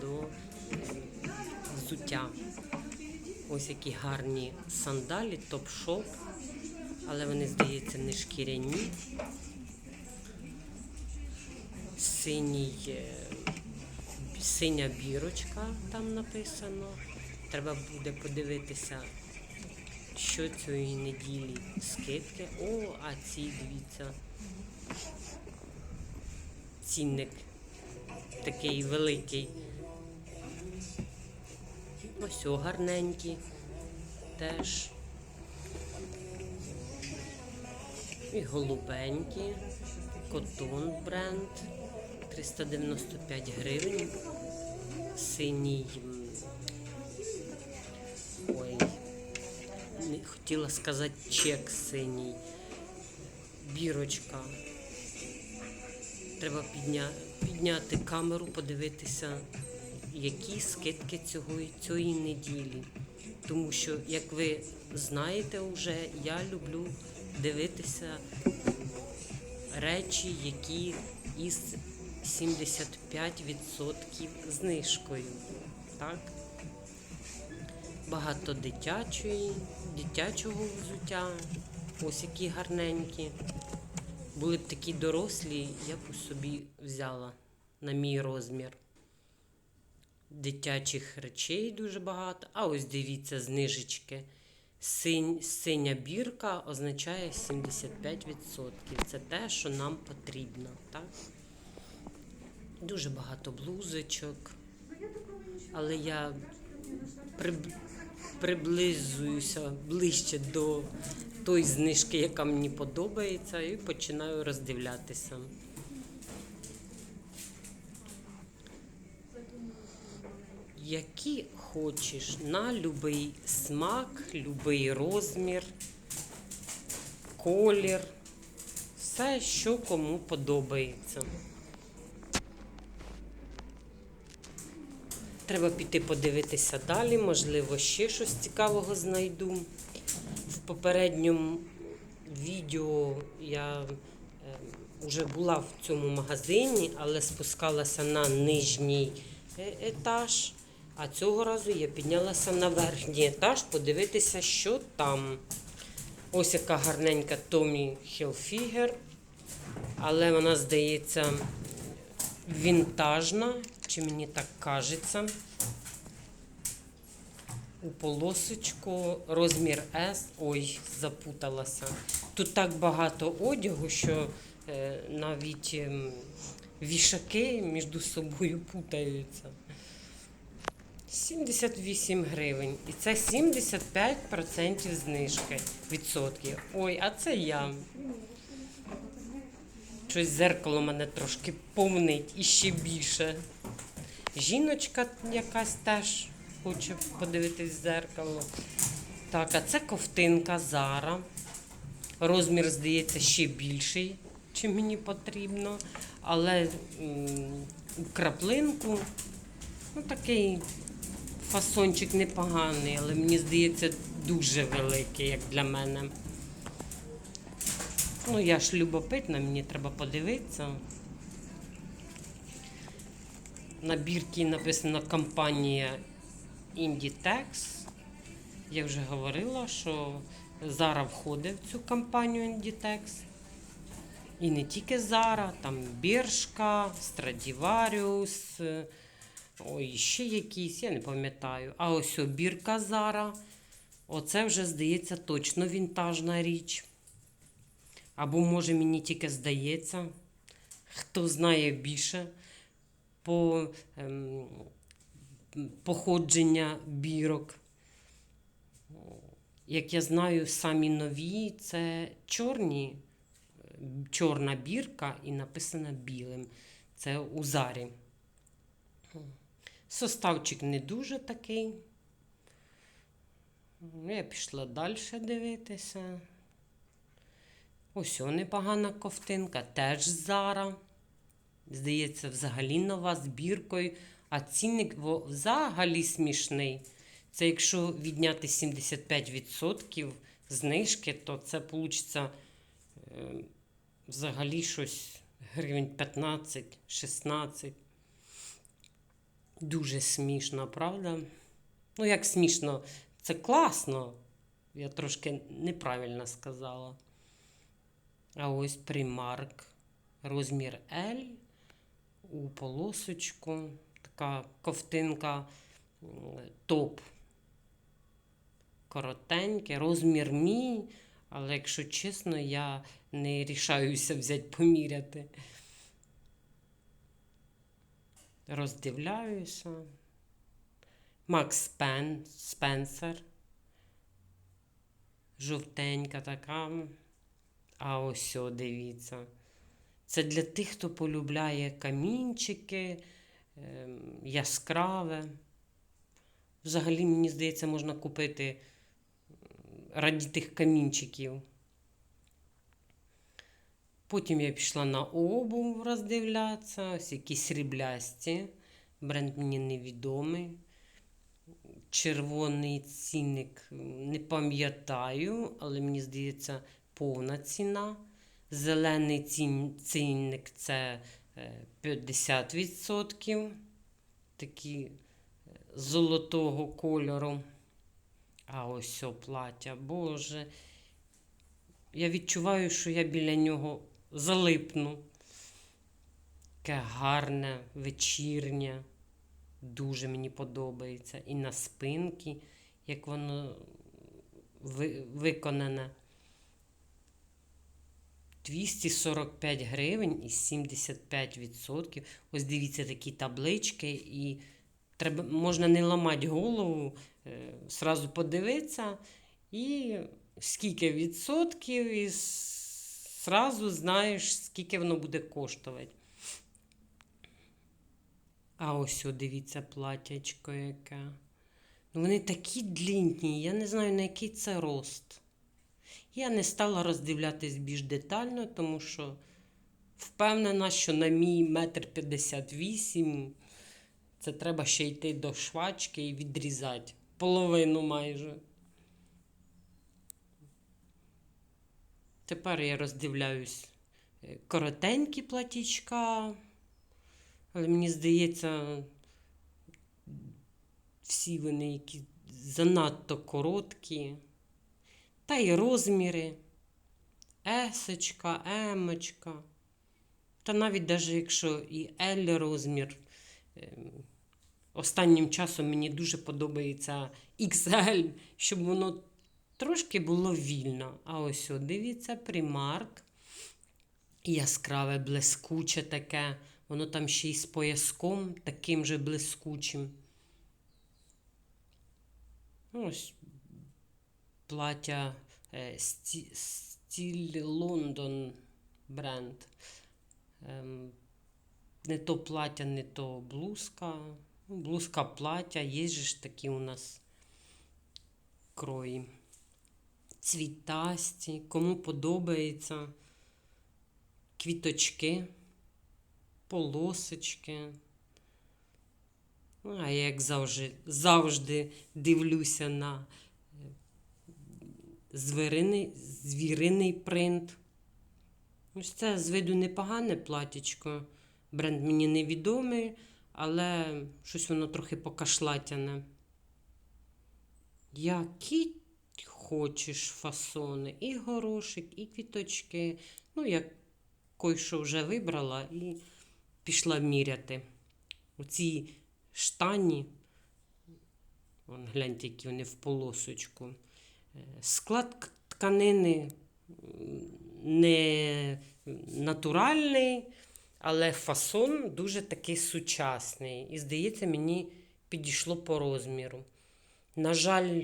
до е, взуття. Ось які гарні сандалі, топ-шоп, але вони, здається, не шкіряні. Синій, е, Синя бірочка там написано. Треба буде подивитися, що цієї неділі скидки. О, а ці дивіться. Цінник такий великий. Ось о, гарненькі теж. І голубенькі. Котон бренд 395 гривень. Синій. Ой. Не хотіла сказати чек синій. Бірочка. Треба підня... підняти камеру, подивитися, які скидки цього, цієї неділі. Тому що, як ви знаєте вже, я люблю дивитися речі, які із 75% знижкою. Так? Багато дитячої, дитячого взуття. Ось які гарненькі. Були б такі дорослі, я б собі взяла на мій розмір. Дитячих речей дуже багато. А ось дивіться, знижечки. Синь, синя бірка означає 75%. Це те, що нам потрібно. Так? Дуже багато блузочок. Але я приб- приблизуюся ближче до тої знижки, яка мені подобається, і починаю роздивлятися. Які хочеш на будь-який смак, будь-який розмір, колір, все, що кому подобається. Треба піти подивитися далі, можливо, ще щось цікавого знайду. В попередньому відео я вже була в цьому магазині, але спускалася на нижній е, етаж. А цього разу я піднялася на верхній етаж подивитися, що там. Ось яка гарненька Tommy Hilfiger, але вона, здається, вінтажна, чи мені так кажеться. У полосочку розмір S. Ой, запуталася. Тут так багато одягу, що е, навіть ем, вішаки між собою путаються. 78 гривень. І це 75% знижки відсотків. Ой, а це я. Щось зеркало мене трошки повнить і ще більше. Жіночка якась теж хоче подивитись в зеркало. Так, а це ковтинка Зара. Розмір, здається, ще більший, чим мені потрібно. Але м, краплинку ну, такий фасончик непоганий, але мені здається, дуже великий, як для мене. Ну, я ж любопитна, мені треба подивитися. На бірці написано компанія Inditex. Я вже говорила, що Зара входить в цю компанію Inditex. І не тільки Зара, там Біршка, Страдіваріус, ой, ще якісь, я не пам'ятаю. А ось о, бірка Зара. Оце вже, здається, точно вінтажна річ. Або, може, мені тільки здається, хто знає більше по ем, походження бірок. Як я знаю, самі нові це чорні, е, чорна бірка і написана білим. Це у зарі. Составчик не дуже такий. Ну, Я пішла далі дивитися. Ось о, непогана ковтинка, теж Зара. Здається, взагалі нова з біркою, а цінник взагалі смішний. Це якщо відняти 75% знижки, то це вийде взагалі щось гривень 15-16. Дуже смішно, правда? Ну, як смішно, Це класно. Я трошки неправильно сказала. А ось примарк. Розмір L у полосочку. Така ковтинка топ. Коротеньке, розмір мій, але якщо чесно, я не рішаюся взяти поміряти. Роздивляюся. Макс Спен, Спенсер. Жовтенька така. А ось дивіться. Це для тих, хто полюбляє камінчики, ем, яскраве. Взагалі, мені здається, можна купити раді тих камінчиків. Потім я пішла на обув роздивлятися, ось якісь сріблясті. Бренд мені невідомий. Червоний цінник не пам'ятаю, але мені здається, повна ціна. Зелений цін- цінник це е, 50%. Такі е, золотого кольору. А ось о плаття, Боже. Я відчуваю, що я біля нього залипну. Таке гарне, вечірнє. Дуже мені подобається. І на спинки, як воно ви- виконане. 245 гривень і 75%. Ось дивіться такі таблички, і треба, можна не ламати голову, е, сразу подивитися, і скільки відсотків, і с- сразу знаєш, скільки воно буде коштувати. А ось дивіться платячко яке. Ну, вони такі длінні, я не знаю, на який це рост. Я не стала роздивлятись більш детально, тому що впевнена, що на мій метр п'ятдесят вісім це треба ще йти до швачки і відрізати. Половину майже. Тепер я роздивляюсь е, коротенькі платічка, але мені здається, всі вони які занадто короткі. Та й розміри. Есочка, емочка. Та навіть даже якщо і L розмір. ем, Останнім часом мені дуже подобається XL, щоб воно трошки було вільно. А ось о, дивіться, примарк. Яскраве, блискуче таке. Воно там ще й з пояском таким же блискучим. Ну, Ось плаття е, Стіль Лондон бренд. Ем, не то плаття, не то блузка. Ну, блузка плаття, є ж такі у нас крої. Цвітасті, кому подобається. Квіточки, полосочки. Ну, А я, як завжди, завжди дивлюся на е, звіриний, звіриний принт. Ось це з виду непогане платічко. Бренд мені невідомий, але щось воно трохи покашлатяне. Які хочеш фасони, і горошик, і квіточки. Ну, я кой що вже вибрала і пішла міряти. Оці штані, вон, гляньте, які вони в полосочку. Е, Склад тканини не натуральний, але фасон дуже такий сучасний. І, здається, мені підійшло по розміру. На жаль,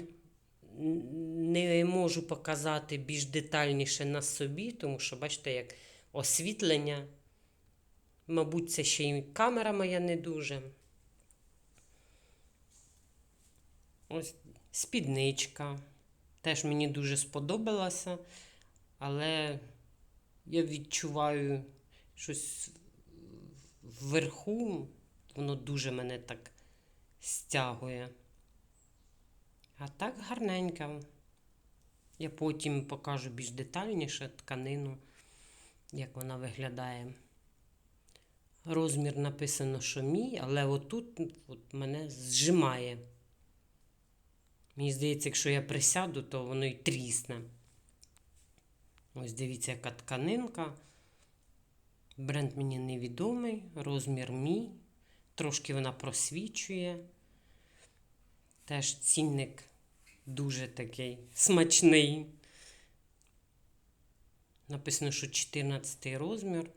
не можу показати більш детальніше на собі, тому що, бачите, як освітлення. Мабуть, це ще й камера моя не дуже. Ось спідничка. Теж мені дуже сподобалася, але я відчуваю щось вверху, воно дуже мене так стягує. А так гарненько. Я потім покажу більш детальніше тканину, як вона виглядає. Розмір написано, що мій, але отут от мене зжимає. Мені здається, якщо я присяду, то воно й трісне. Ось дивіться, яка тканинка. Бренд мені невідомий, розмір мій. Трошки вона просвічує. Теж цінник дуже такий смачний. Написано, що 14 розмір.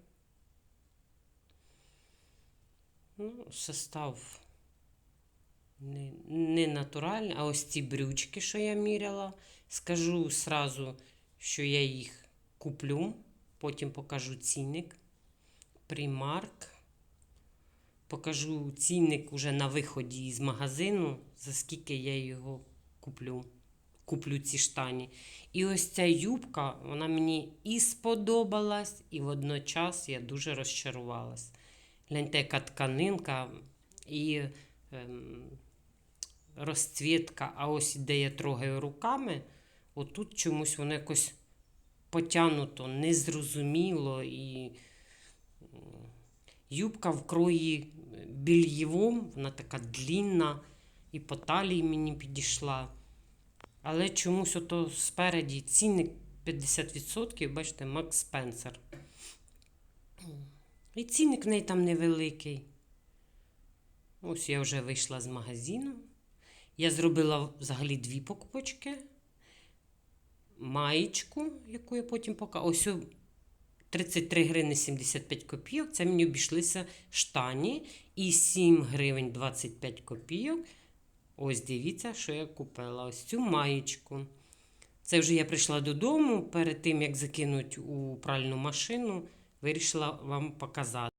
Ну, состав не, не натуральний, а ось ці брючки, що я міряла. Скажу сразу, що я їх куплю. Потім покажу цінник. Примарк. Покажу цінник уже на виході з магазину, за скільки я його куплю. Куплю ці штані. І ось ця юбка, вона мені і сподобалась, і водночас я дуже розчарувалась. Гляньте, яка тканинка і ем, розцвітка. А ось де я трогаю руками, отут чомусь воно якось потягнуто, незрозуміло. І юбка в крої більєвом, вона така длінна, і по талії мені підійшла. Але чомусь ото спереді цінник 50%, бачите, Макс Спенсер. І цінник в неї там невеликий. Ось я вже вийшла з магазину. Я зробила взагалі дві покупочки. Маєчку, яку я потім покажу. Ось 33 гривні 75 копійок. Це мені обійшлися штані. І 7 гривень 25 копійок. Ось дивіться, що я купила. Ось цю маєчку. Це вже я прийшла додому. Перед тим, як закинуть у пральну машину, вирішила вам показати.